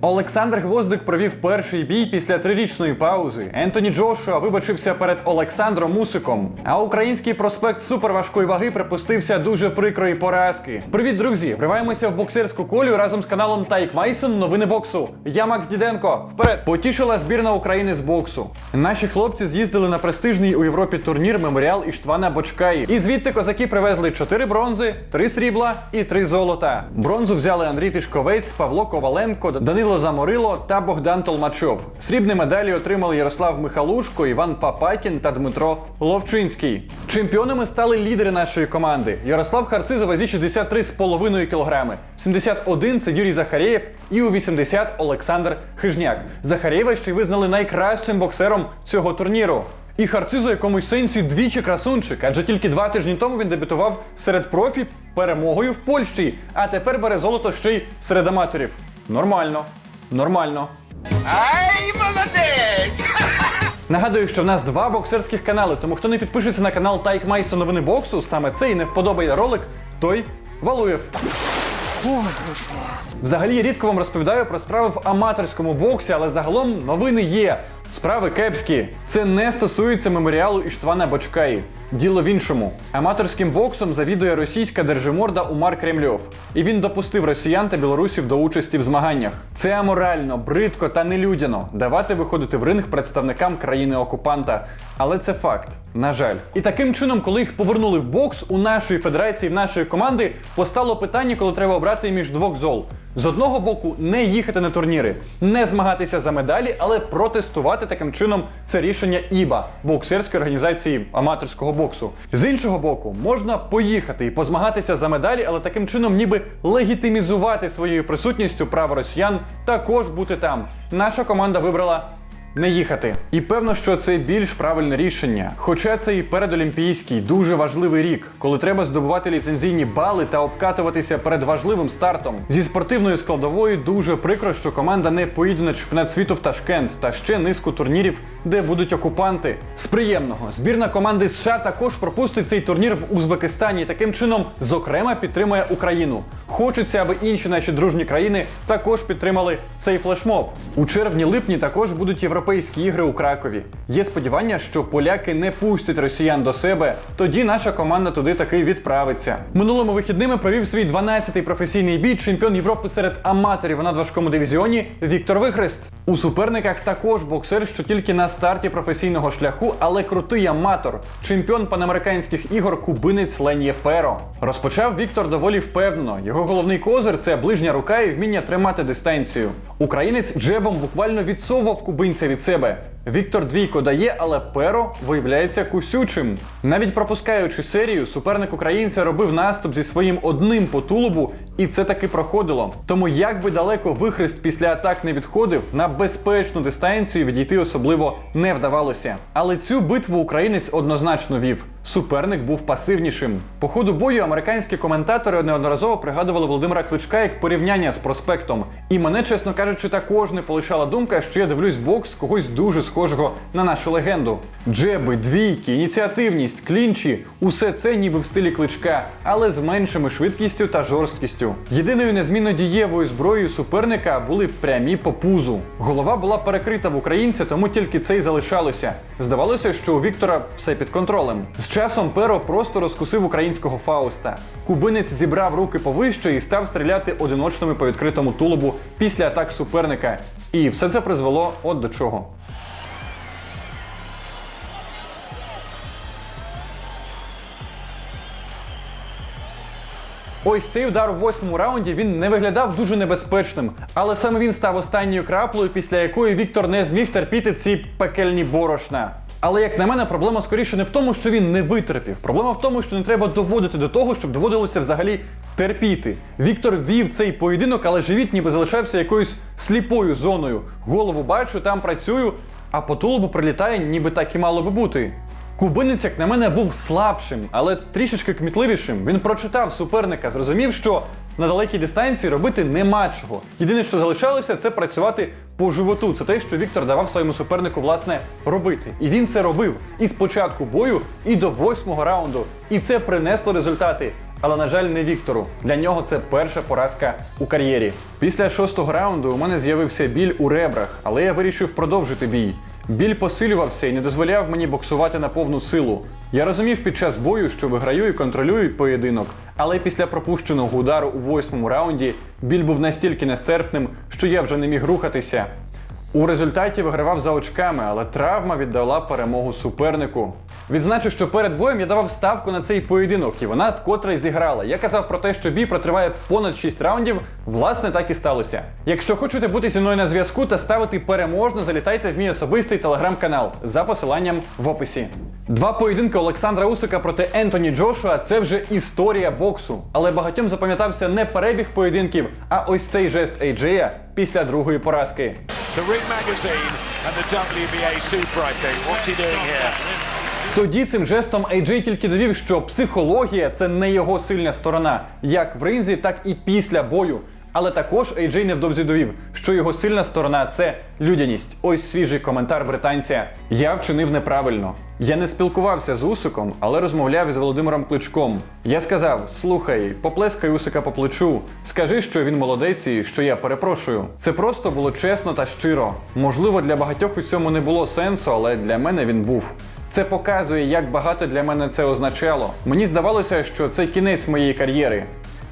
Олександр Гвоздик провів перший бій після трирічної паузи. Ентоні Джошуа вибачився перед Олександром Мусиком. А український проспект суперважкої ваги припустився дуже прикрої поразки. Привіт, друзі! Вриваємося в боксерську колію разом з каналом Тайк Майсон. Новини боксу. Я Макс Діденко. Вперед! Потішила збірна України з боксу. Наші хлопці з'їздили на престижний у Європі турнір Меморіал Іштвана Бочкаї. І звідти козаки привезли 4 бронзи, 3 срібла і 3 золота. Бронзу взяли Андрій Тишковець, Павло Коваленко, Данило Заморило та Богдан Толмачов. Срібні медалі отримали Ярослав Михалушко, Іван Папакін та Дмитро Ловчинський. Чемпіонами стали лідери нашої команди. Ярослав Харциз у вазі 63,5 кг. 71 це Юрій Захарєєв і у 80 Олександр Хижняк. Захарєєва ще й визнали найкращим боксером цього турніру. І Харциз у якомусь сенсі двічі красунчик, адже тільки два тижні тому він дебютував серед профі перемогою в Польщі, а тепер бере золото ще й серед аматорів. Нормально. Нормально. Ай, молодець! Нагадую, що в нас два боксерських канали, тому хто не підпишеться на канал Тайк Майсо новини боксу, саме цей не вподобає ролик, той валує. Взагалі я рідко вам розповідаю про справи в аматорському боксі, але загалом новини є. Справи кепські. Це не стосується меморіалу Іштвана Бочкаї. Діло в іншому. Аматорським боксом завідує російська держиморда Умар Кремльов. І він допустив росіян та білорусів до участі в змаганнях. Це аморально, бридко та нелюдяно давати виходити в ринг представникам країни-окупанта. Але це факт, на жаль. І таким чином, коли їх повернули в бокс, у нашої федерації, в нашої команди постало питання, коли треба обрати між двох зол. З одного боку, не їхати на турніри, не змагатися за медалі, але протестувати таким чином це рішення ІБА боксерської організації аматорського боксу. З іншого боку, можна поїхати і позмагатися за медалі, але таким чином, ніби легітимізувати своєю присутністю право росіян також бути там. Наша команда вибрала не їхати. І певно, що це більш правильне рішення. Хоча це і передолімпійський дуже важливий рік, коли треба здобувати ліцензійні бали та обкатуватися перед важливим стартом. Зі спортивною складовою дуже прикро, що команда не поїде на чемпіонат світу в Ташкент та ще низку турнірів, де будуть окупанти. З приємного збірна команди США також пропустить цей турнір в Узбекистані таким чином, зокрема, підтримує Україну. Хочеться, аби інші наші дружні країни також підтримали цей флешмоб. У червні-липні також будуть європейські ігри у Кракові. Є сподівання, що поляки не пустять росіян до себе. Тоді наша команда туди таки відправиться. Минулими вихідними провів свій 12-й професійний бій чемпіон Європи серед аматорів у надважкому дивізіоні Віктор Вихрест. У суперниках також боксер, що тільки на старті професійного шляху, але крутий аматор, чемпіон панамериканських ігор кубинець Ленє Перо. Розпочав Віктор доволі впевнено. Його головний козир це ближня рука і вміння тримати дистанцію. Українець джебом буквально відсовував кубинця від себе. Віктор двійко дає, але перо виявляється кусючим. Навіть пропускаючи серію, суперник українця робив наступ зі своїм одним по тулубу, і це таки проходило. Тому як би далеко вихрест після атак не відходив, на безпечну дистанцію відійти особливо не вдавалося. Але цю битву українець однозначно вів. Суперник був пасивнішим. По ходу бою американські коментатори неодноразово пригадували Володимира Кличка як порівняння з проспектом. І мене, чесно кажучи, також не полишала думка, що я дивлюсь бокс когось дуже схожого на нашу легенду. Джеби, двійки, ініціативність, клінчі усе це ніби в стилі кличка, але з меншими швидкістю та жорсткістю. Єдиною незмінно дієвою зброєю суперника були прямі по пузу. Голова була перекрита в українця, тому тільки це й залишалося. Здавалося, що у Віктора все під контролем. З часом Перо просто розкусив українського Фауста. Кубинець зібрав руки повище і став стріляти одиночними по відкритому тулубу після атак суперника. І все це призвело от до чого. Ось цей удар у восьмому раунді він не виглядав дуже небезпечним, але саме він став останньою краплею, після якої Віктор не зміг терпіти ці пекельні борошна. Але як на мене, проблема скоріше не в тому, що він не витерпів. Проблема в тому, що не треба доводити до того, щоб доводилося взагалі терпіти. Віктор вів цей поєдинок, але живіт ніби залишався якоюсь сліпою зоною. Голову бачу, там працюю, а по тулубу прилітає, ніби так і мало би бути. Кубинець, як на мене, був слабшим, але трішечки кмітливішим. Він прочитав суперника, зрозумів, що на далекій дистанції робити нема чого. Єдине, що залишалося, це працювати по животу. Це те, що Віктор давав своєму супернику власне робити. І він це робив і з початку бою, і до восьмого раунду. І це принесло результати. але на жаль, не Віктору. Для нього це перша поразка у кар'єрі. Після шостого раунду у мене з'явився біль у ребрах, але я вирішив продовжити бій. Біль посилювався і не дозволяв мені боксувати на повну силу. Я розумів під час бою, що виграю і контролюю поєдинок, але після пропущеного удару у восьмому раунді біль був настільки нестерпним, що я вже не міг рухатися. У результаті вигравав за очками, але травма віддала перемогу супернику. Відзначу, що перед боєм я давав ставку на цей поєдинок, і вона вкотре зіграла. Я казав про те, що бій протриває понад 6 раундів. Власне, так і сталося. Якщо хочете бути зі мною на зв'язку та ставити переможно, залітайте в мій особистий телеграм-канал за посиланням в описі. Два поєдинки Олександра Усика проти Ентоні Джошуа це вже історія боксу. Але багатьом запам'ятався не перебіг поєдинків, а ось цей жест Ейджея після другої поразки. the Ring Magazine and the WBA Super, I think. What's he doing here? Тоді цим жестом AJ тільки довів, що психологія це не його сильна сторона, як в ринзі, так і після бою. Але також AJ невдовзі довів, що його сильна сторона це людяність. Ось свіжий коментар британця. Я вчинив неправильно. Я не спілкувався з Усиком, але розмовляв із Володимиром Кличком. Я сказав: слухай, поплескай Усика по плечу, скажи, що він молодець і що я перепрошую. Це просто було чесно та щиро. Можливо, для багатьох у цьому не було сенсу, але для мене він був. Це показує, як багато для мене це означало. Мені здавалося, що це кінець моєї кар'єри.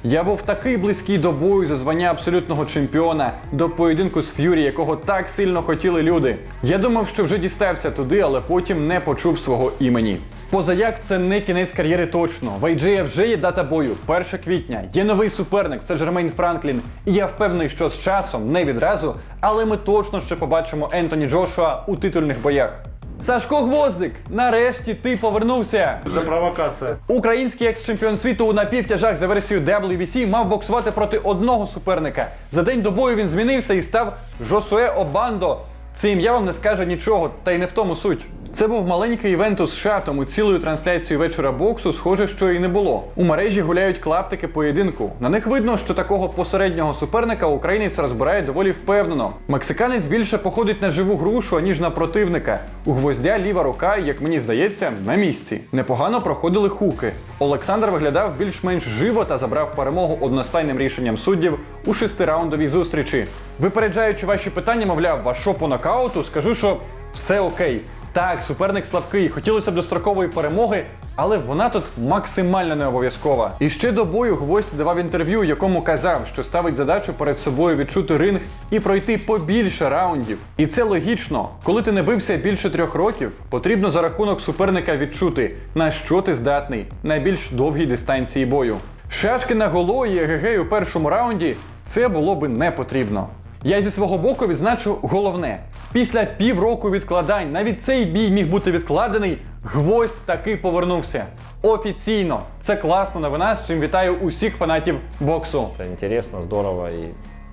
Я був такий близький до бою за звання абсолютного чемпіона, до поєдинку з Ф'юрі, якого так сильно хотіли люди. Я думав, що вже дістався туди, але потім не почув свого імені. Позаяк це не кінець кар'єри точно. В AJ вже є дата бою, 1 квітня. Є новий суперник, це Жермейн Франклін. І я впевнений, що з часом, не відразу, але ми точно ще побачимо Ентоні Джошуа у титульних боях. Сашко Гвоздик, нарешті ти повернувся. Це провокація. Український екс-чемпіон світу у напівтяжах за версією WBC мав боксувати проти одного суперника. За день до бою він змінився і став Жосуе Обандо. Це ім'я вам не скаже нічого, та й не в тому суть. Це був маленький івент у США, тому цілою трансляцією вечора боксу схоже, що і не було. У мережі гуляють клаптики поєдинку. На них видно, що такого посереднього суперника українець розбирає доволі впевнено. Мексиканець більше походить на живу грушу, аніж на противника. У гвоздя ліва рука, як мені здається, на місці. Непогано проходили хуки. Олександр виглядав більш-менш живо та забрав перемогу одностайним рішенням суддів у шестираундовій зустрічі. Випереджаючи ваші питання, мовляв, а по нокауту, скажу, що все окей. Так, суперник слабкий, хотілося б дострокової перемоги, але вона тут максимально не обов'язкова. І ще до бою гвоздь давав інтерв'ю, якому казав, що ставить задачу перед собою відчути ринг і пройти побільше раундів. І це логічно. Коли ти не бився більше трьох років, потрібно за рахунок суперника відчути, на що ти здатний на більш довгій дистанції бою. Шашки на голо і у першому раунді це було би не потрібно. Я зі свого боку відзначу головне: після півроку відкладань навіть цей бій міг бути відкладений. Гвоздь таки повернувся. Офіційно. Це класна новина, з чим вітаю усіх фанатів боксу. Це інтересно, здорово і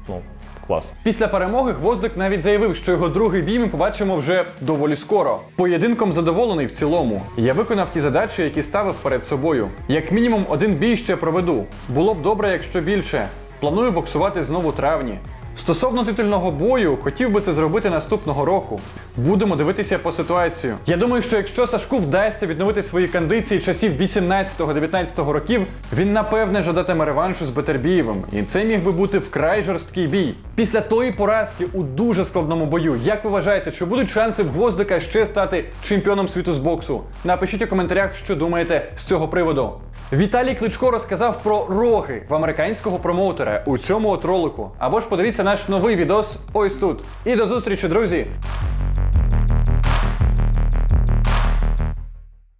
ну, клас. Після перемоги Гвоздик навіть заявив, що його другий бій ми побачимо вже доволі скоро. Поєдинком задоволений в цілому. Я виконав ті задачі, які ставив перед собою. Як мінімум, один бій ще проведу. Було б добре, якщо більше. Планую боксувати знову травні. Стосовно титульного бою, хотів би це зробити наступного року. Будемо дивитися по ситуацію. Я думаю, що якщо Сашку вдасться відновити свої кондиції часів 18-19 років, він напевне жадатиме реваншу з Бетербієвим. І це міг би бути вкрай жорсткий бій. Після тої поразки у дуже складному бою. Як ви вважаєте, чи будуть шанси в Гвоздика ще стати чемпіоном світу з боксу? Напишіть у коментарях, що думаєте з цього приводу. Віталій Кличко розказав про роги в американського промоутера у цьому от ролику. Або ж подивіться наш новий відос ось тут. І до зустрічі, друзі!